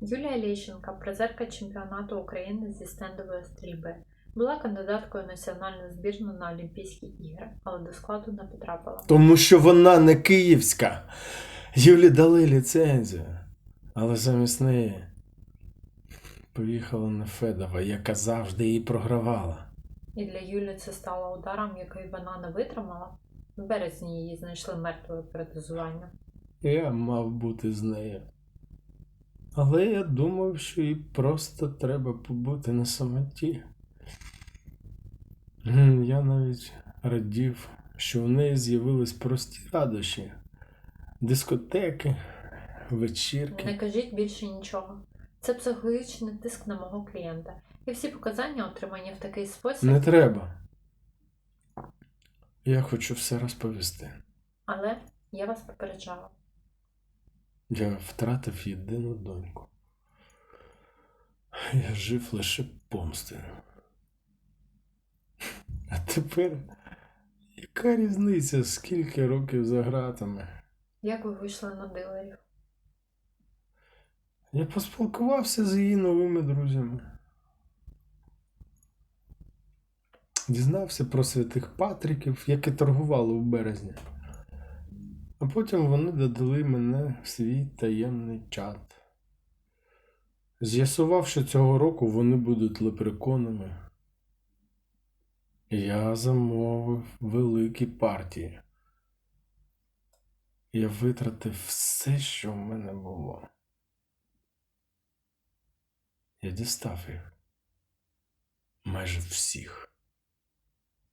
Юлія Лещенка, призерка чемпіонату України зі стендової стрільби, була кандидаткою національну збірну на Олімпійські ігри, але до складу не потрапила. Тому що вона не київська. Юлі дали ліцензію. Але замість неї поїхала Нефедова, яка завжди її програвала. І для Юлі це стало ударом, який вона не витримала. В березні її знайшли мертвою перед дозуванням. Я мав бути з нею. Але я думав, що їй просто треба побути на самоті. Я навіть радів, що в неї з'явились прості радощі, дискотеки, вечірки. Не кажіть більше нічого. Це психологічний тиск на мого клієнта. І всі показання, отримані в такий спосіб, Не треба. Я хочу все розповісти. але я вас попереджала. Я втратив єдину доньку. Я жив лише помстою. А тепер яка різниця, скільки років за ґратами? Як ви вийшли на дилерів? Я поспілкувався з її новими друзями. Дізнався про святих Патріків, які торгували у березні. А потім вони додали мене в свій таємний чат. З'ясував, що цього року вони будуть лепреконами. Я замовив великі партії. Я витратив все, що в мене було. Я дістав їх. Майже всіх.